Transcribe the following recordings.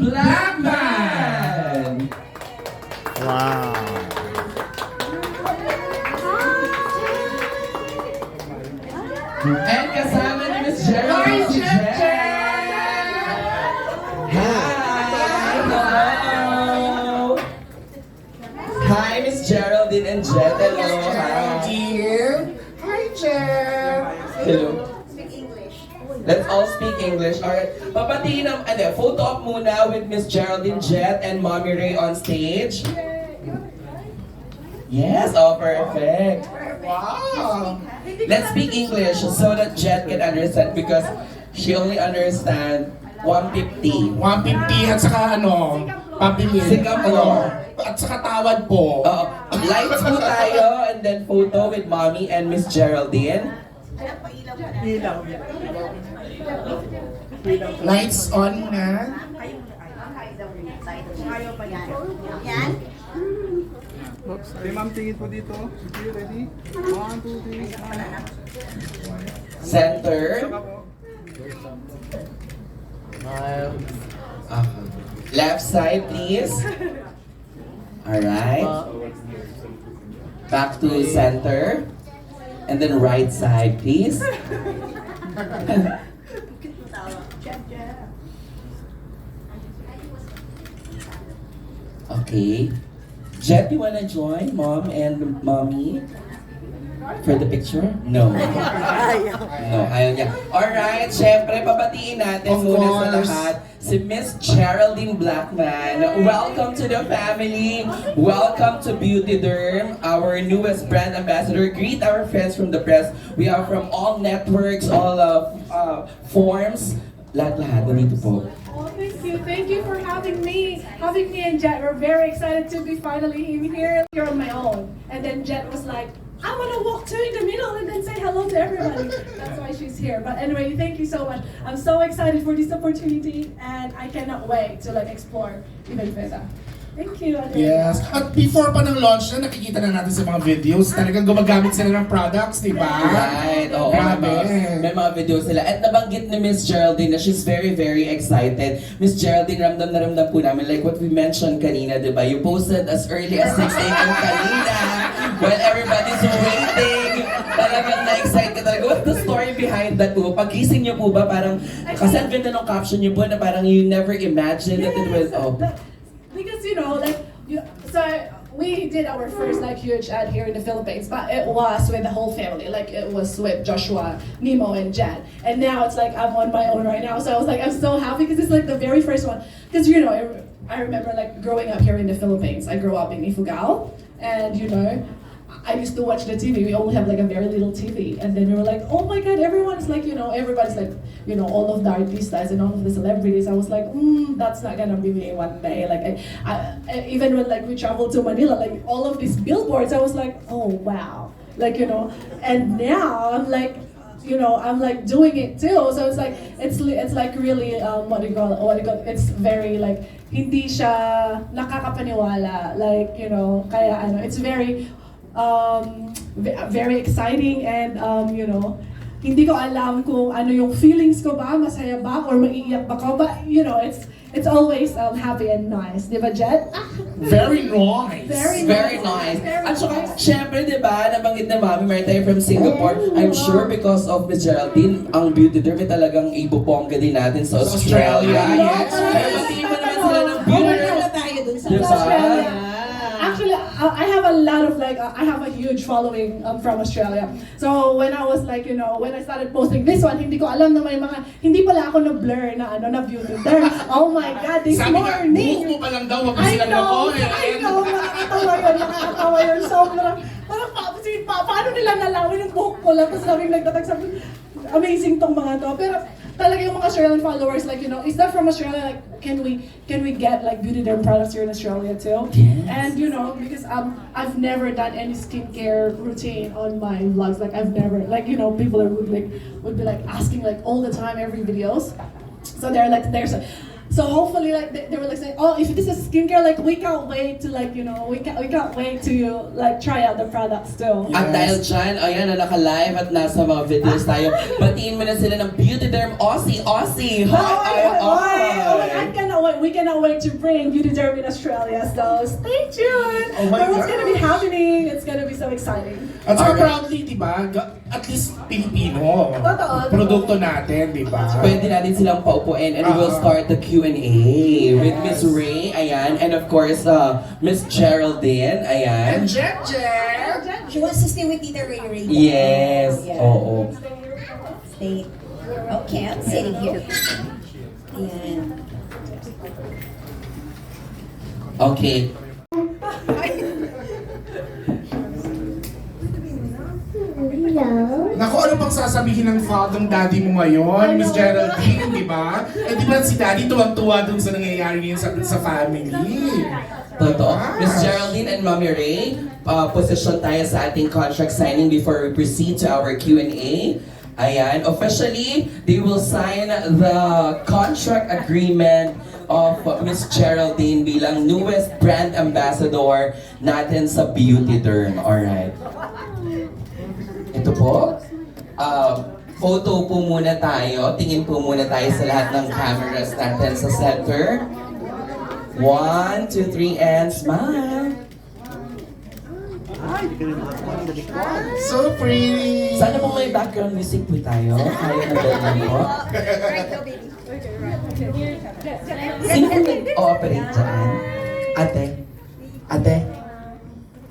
Blackman! Wow. And kasama ni Miss Geraldine si! Hi! Miss Geraldine and Jen. Hello. Hi. Dear. Hi, Jen. Hello. Let's all speak English. Alright. Papatiin ng, ano, photo op muna with Miss Geraldine Jet and Mommy Ray on stage. Yes, oh, perfect. Wow. Let's speak English so that Jet can understand because she only understand 150. 150 at saka ano, pabili. Singapore. At saka tawad po. Uh, lights po tayo and then photo with Mommy and Miss Geraldine. Lights on na. Yan. Okay, ma'am, tingin po dito. Okay, ready? One, two, three. Center. Uh, left side, please. Alright. Back to center. And then right side, please. okay. Jet, you wanna join mom and mommy for the picture? No. No, ayaw niya. Alright, syempre, pabatiin natin Of muna sa course. lahat si Miss Geraldine Blackman. Welcome to the family. Welcome to Beauty Derm, our newest brand ambassador. Greet our friends from the press. We are from all networks, all of uh, forms. Lahat-lahat, nandito po. You. Thank you for having me. Having me and Jet. We're very excited to be finally in here. Here on my own. And then Jet was like, I want to walk to in the middle and then say hello to everybody. That's why she's here. But anyway, thank you so much. I'm so excited for this opportunity and I cannot wait to like explore even further. Thank you. Adriana. Yes. At before pa ng launch na, nakikita na natin sa mga videos, talagang gumagamit sila ng products, di ba? Right, oo. May Grabe. mga, may mga videos sila. At nabanggit ni Miss Geraldine na she's very, very excited. Miss Geraldine, ramdam na ramdam po namin. Like what we mentioned kanina, di ba? You posted as early as 6 a.m. kanina while everybody's waiting. Talagang na-excite ka talaga. What's the story behind that po? Pagising niyo po ba parang, kasi ang ganda ng caption niyo po na parang you never imagined that it was, oh. Because you know, like, you, so we did our first like huge ad here in the Philippines, but it was with the whole family. Like it was with Joshua, Nemo, and Jen. And now it's like I'm on my own right now. So I was like, I'm so happy because it's like the very first one. Because you know, I, I remember like growing up here in the Philippines. I grew up in Ifugao, and you know. I used to watch the TV. We only have like a very little TV, and then we were like, "Oh my God, everyone's like, you know, everybody's like, you know, all of the artistas and all of the celebrities." I was like, mm, "That's not gonna be me one day." Like, I, I, even when like we traveled to Manila, like all of these billboards, I was like, "Oh wow!" Like you know, and now I'm like, you know, I'm like doing it too. So it's like it's it's like really um, what do you call it? What do you call it? It's very like hindi siya nakakapaniwala. Like you know, kaya ano, it's very um, ve- very exciting and um, you know, hindi ko alam kung ano yung feelings ko ba, masaya ba, or maiiyak ba ko, but you know, it's it's always um, happy and nice. Di ba, Jet? Very nice. Very Very nice. Very At saka, nice. syempre, di ba, nabanggit na mami, meron tayo from Singapore. I'm sure because of Miss Geraldine, ang beauty derm ay talagang ibubongga din natin sa Australia. Australia, Yes. yes. Kaya batiin mo naman sila ng beauty derm. tayo dun sa? Australia. I have a lot of like, uh, I have a huge following um, from Australia. So when I was like, you know, when I started posting this one, hindi ko alam na may mga, hindi pala ako na-blur na ano, na beauty derm. Oh my God, this Sabi morning. mo pa lang daw, wag mo I know. I know, nakakatawa yun, nakakatawa yun. So, parang, parang pa, pa, paano nila nalawin yung buhok ko lang? Tapos sabi nagtatag sabi, amazing tong mga to. Pero talaga yung mga Australian followers, like, you know, is that from Australia? Like, can we, can we get like beauty derm products here in Australia too? Yes. And you know, because um, I've never done any skincare routine on my vlogs. Like, I've never, like, you know, people are, would like, would be like asking like all the time, every videos. So they're like, there's a, so hopefully like they, they were like saying, oh, if this is skincare, like we can't wait to like, you know, we can't, we can't wait to like try out the products too. At dahil dyan, ayan na naka-live at nasa mga videos tayo, batiin mo na sila ng beauty derm Aussie, Aussie! Hi! Hi! Hi! Hi! Oh my God, cannot wait. We cannot wait to bring Beauty Derm in Australia. So stay tuned Oh my for what's gonna be gosh. happening. It's gonna be so exciting. At saka Alright. proudly, di ba, ga- at least Pilipino. Totoo, Produkto natin, di ba? Pwede natin silang paupuin and we will Ah. start the Q&A with Miss Ray, ayan, and of course, uh, Miss Geraldine, ayan. And Jet Jet! She wants to stay with Tita Ray Ray. Yes, Yeah. oo. Stay. Okay, I'm sitting here. Ayan. Okay. Naku, ano pang sasabihin ng father daddy mo ngayon, Miss Geraldine, di ba? Eh, di ba si daddy tuwang-tuwa dun sa nangyayari ngayon sa, sa family? Totoo. Wow. Miss Geraldine and Mommy Ray, uh, position tayo sa ating contract signing before we proceed to our Q&A. Ayan, officially, they will sign the contract agreement of Miss Geraldine bilang newest brand ambassador natin sa Beauty Derm. Alright. Ito po. Uh, photo po muna tayo. Tingin po muna tayo sa lahat ng cameras natin sa center. One, two, three, and smile. So pretty! Sana po may background music po tayo. Kaya na ganyan po. Right go, baby. Sino po nag-ooperate dyan? Ate? Ate?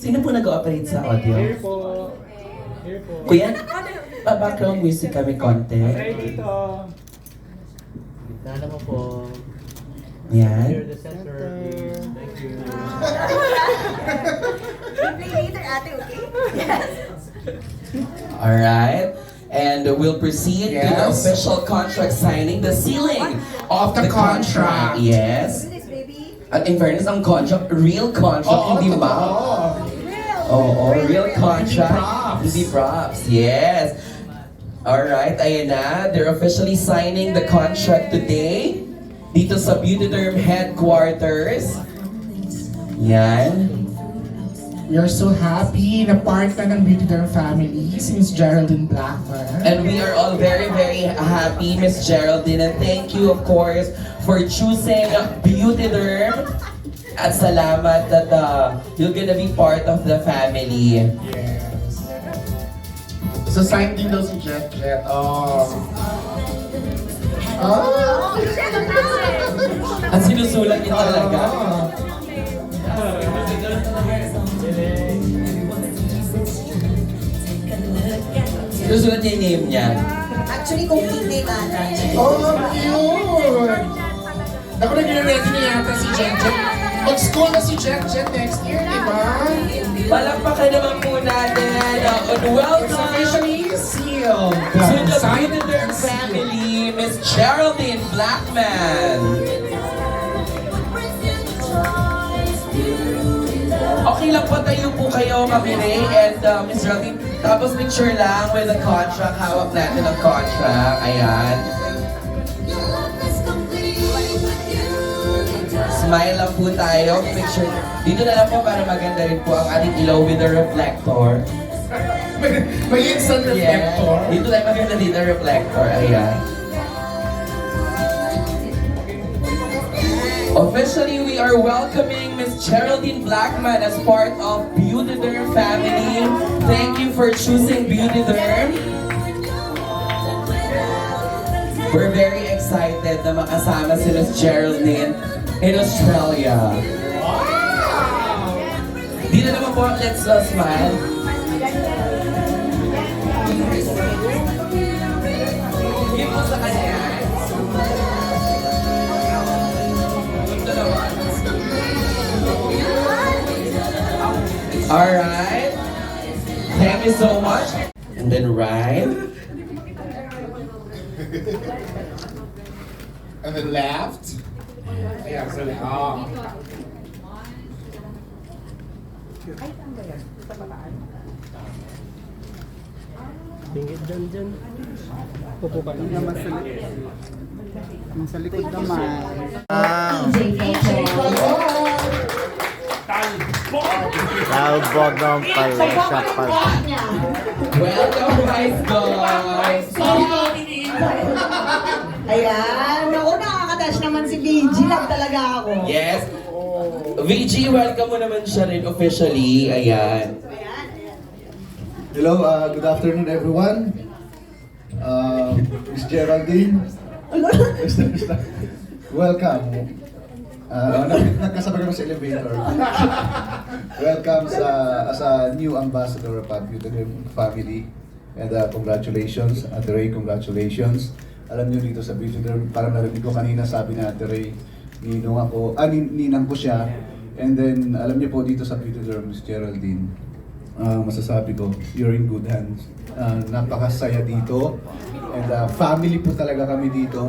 Sino po nag-ooperate sa audio? Here po. Here po. Kuya, pa-background music kami konti. Hey, dito. Gitna naman po. Yan. Here, the center. Thank you. Play later, ate, okay? Yes. Alright. And we'll proceed to the official contract signing, the sealing of The the contract. contract. Yes. Do this, baby. At in fairness, ang contract, real contract, Oo, hindi ba? totoo. Real. Oo, real contract. Hindi props. Hindi props, yes. Alright, ayan na. They're officially signing the contract today. Dito sa Beauty Derm headquarters. Yan. We are so happy na part ka ng Beauty Derm family, si Miss Geraldine Blackman. And we are all very, very happy, Miss Geraldine. And thank you, of course, for choosing Beauty Derm. At salamat that uh, you're gonna be part of the family. Yes. So sign din daw si Jet Jet. Oh. Oh. At sinusulat niya talaga. Sinusulat niya yung name niya. Actually, complete name ata. Oh, cute! Naku, nag-ready na yata si Jet Jet. Mag-school na si Jet Jet next year, di ba? Palakpakan naman po natin on It's welcome officially sealed. to the Signed Derm and sealed. family, Miss Geraldine Blackman. Okay lang po tayo po kayo, Mami Ray and uh, Miss Geraldine. Tapos picture lang with the contract. Hawak natin ang contract. Ayan. Smile lang po tayo. Picture. Dito na lang po para maganda rin po ang ating ilaw with the reflector. May, instant Yeah. reflector. Dito tayo maganda dito reflector. Ayan. Officially, we are welcoming Miss Geraldine Blackman as part of Beauty family. Thank you for choosing Beauty Derm. We're very excited na makasama si Miss Geraldine in Australia. Dito naman po, let's uh, smile. Give mo sa kanya. Alright. Thank you so much. And then right. And then left. Yeah, so oh. Tingit dyan dyan. Pupo ka lang. Naman sa likod. Ang sa likod naman. Talbog ng palesya pala. Welcome guys, guys. Dominic. Ayan. Naku, nakakatash naman si VG lang talaga ako. Yes. VG, welcome mo naman siya rin officially. Ayan. Hello, uh, good afternoon everyone. Uh, Miss Geraldine. Welcome. Uh, nag- nagkasabay kami sa elevator. Welcome sa as a new ambassador of Beauty family. And uh, congratulations, Ate Ray, congratulations. Alam niyo dito sa Beauty Derm, parang narinig ko kanina sabi ni Ate Ray, ninong ako, ah, nin- ninang ko siya. And then, alam niyo po dito sa Beauty Derm, Miss Geraldine, Ah, masasabi ko, you're in good hands. Ah, napakasaya dito. And ah, family po talaga kami dito.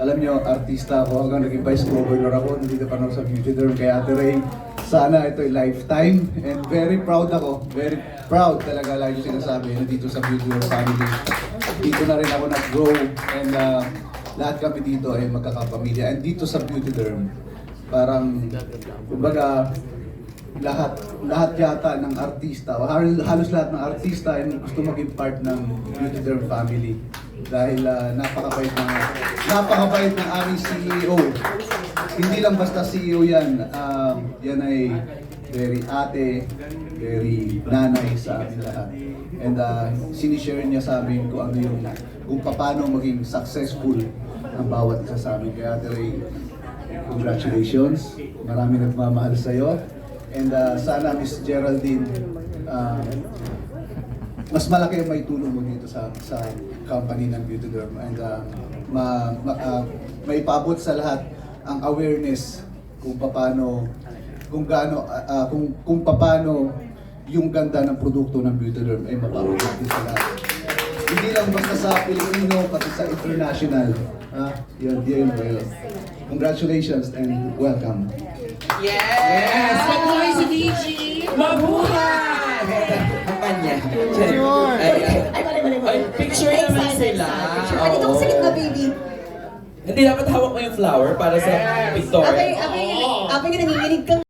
Alam nyo, artista ako hanggang naging vice governor ako. Nandito pa ako sa Beauty Derm kay Ate Ray. Sana ito ay lifetime. And very proud ako. Very proud talaga lagi sinasabi nandito sa Beauty Derm family. Dito na rin ako nag-grow. And ah, lahat kami dito ay magkakapamilya. And dito sa Beauty Derm, parang, kumbaga, lahat lahat yata ng artista, halos lahat ng artista ay gusto maging part ng Beauty Derm family dahil ah, napakabait ng napakabait ng aming CEO. Hindi lang basta CEO yan, um, yan ay very ate, very nanay sa amin lahat. And uh, sinishare niya sa amin kung ano yung kung paano maging successful ang bawat isa sa amin. Kaya Ate Ray, congratulations. Marami nagmamahal sa'yo. And uh, sana Miss Geraldine, uh, mas malaki ang may tulong mo dito sa sa company ng Beauty Derm. And uh, ma, ma, uh, may paabot sa lahat ang awareness kung paano kung gaano uh, uh, kung kung paano yung ganda ng produkto ng Beauty Derm ay mapabot natin sa lahat. Hindi lang basta sa Pilipino, pati sa international. Ah, yun, yun, yun. Congratulations and welcome. Yes! Mabuhay si VG! Mabuhay! Ang kanya. Ay, Ay, mali, mali, mali. ay, picture naman sila. Dito ko sa gitna, baby. Hindi dapat hawak mo yung flower para sa pictorial. Abay, abay, abay ka nanginginig kang